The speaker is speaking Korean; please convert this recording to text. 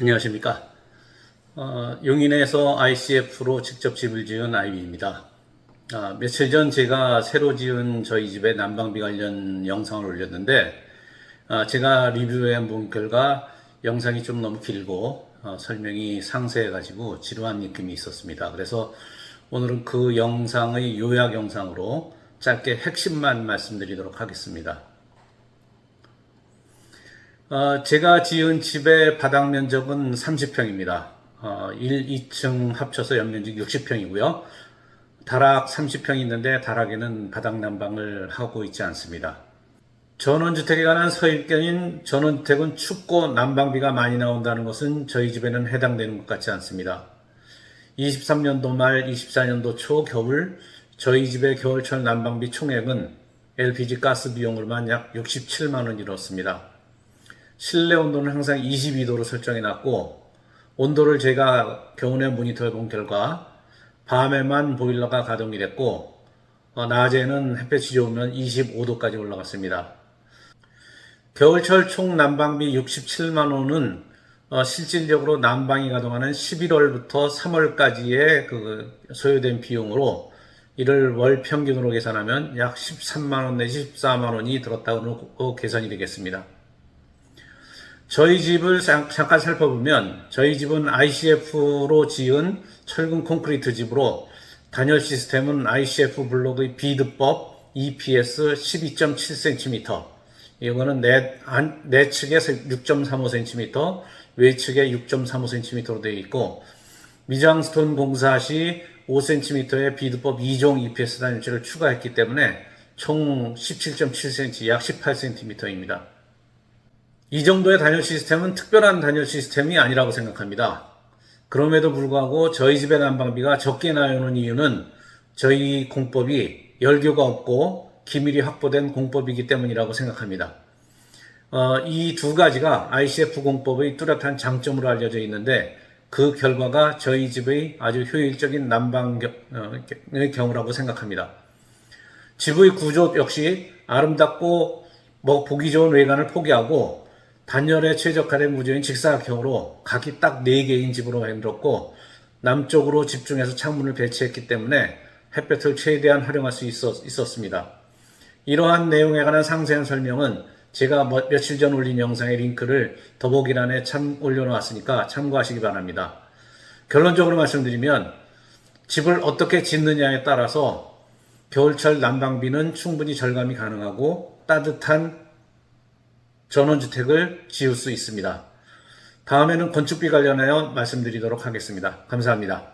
안녕하십니까. 어, 용인에서 ICF로 직접 집을 지은 아이비입니다. 아, 며칠 전 제가 새로 지은 저희 집의 난방비 관련 영상을 올렸는데, 아, 제가 리뷰해 본 결과 영상이 좀 너무 길고, 어, 설명이 상세해가지고 지루한 느낌이 있었습니다. 그래서 오늘은 그 영상의 요약 영상으로 짧게 핵심만 말씀드리도록 하겠습니다. 어, 제가 지은 집의 바닥 면적은 30평입니다. 어, 1, 2층 합쳐서 연면적 60평이고요. 다락 30평이 있는데 다락에는 바닥 난방을 하고 있지 않습니다. 전원주택에 관한 서입견인 전원주택은 춥고 난방비가 많이 나온다는 것은 저희 집에는 해당되는 것 같지 않습니다. 23년도 말 24년도 초 겨울 저희 집의 겨울철 난방비 총액은 LPG 가스 비용으로만 약 67만 원 이렇습니다. 실내 온도는 항상 22도로 설정해 놨고 온도를 제가 겨울에 모니터해 본 결과 밤에만 보일러가 가동이 됐고 어, 낮에는 햇볕이 좋으면 25도까지 올라갔습니다. 겨울철 총 난방비 67만 원은 어, 실질적으로 난방이 가동하는 11월부터 3월까지의 그 소요된 비용으로 이를 월 평균으로 계산하면 약 13만 원 내지 14만 원이 들었다고 계산이 되겠습니다. 저희 집을 자- 잠깐 살펴보면 저희 집은 ICF로 지은 철근 콘크리트 집으로 단열 시스템은 ICF 블록의 비드법 EPS 12.7cm 이거는 내, 안, 내 측에서 6.35cm 외측에 6.35cm로 되어 있고 미장스톤 공사 시 5cm의 비드법 2종 EPS 단열재를 추가했기 때문에 총 17.7cm 약 18cm입니다. 이 정도의 단열 시스템은 특별한 단열 시스템이 아니라고 생각합니다. 그럼에도 불구하고 저희 집의 난방비가 적게 나오는 이유는 저희 공법이 열교가 없고 기밀이 확보된 공법이기 때문이라고 생각합니다. 어, 이 두 가지가 ICF 공법의 뚜렷한 장점으로 알려져 있는데 그 결과가 저희 집의 아주 효율적인 난방의 경우라고 생각합니다. 집의 구조 역시 아름답고 뭐 보기 좋은 외관을 포기하고 단열에 최적화된 구조인 직사각형으로 각이 딱 4개인 집으로 만들었고 남쪽으로 집중해서 창문을 배치했기 때문에 햇볕을 최대한 활용할 수 있었, 있었습니다. 이러한 내용에 관한 상세한 설명은 제가 뭐- 며칠 전 올린 영상의 링크를 더보기란에 참 올려놓았으니까 참고하시기 바랍니다. 결론적으로 말씀드리면 집을 어떻게 짓느냐에 따라서 겨울철 난방비는 충분히 절감이 가능하고 따뜻한 전원주택을 지을 수 있습니다. 다음에는 건축비 관련하여 말씀드리도록 하겠습니다. 감사합니다.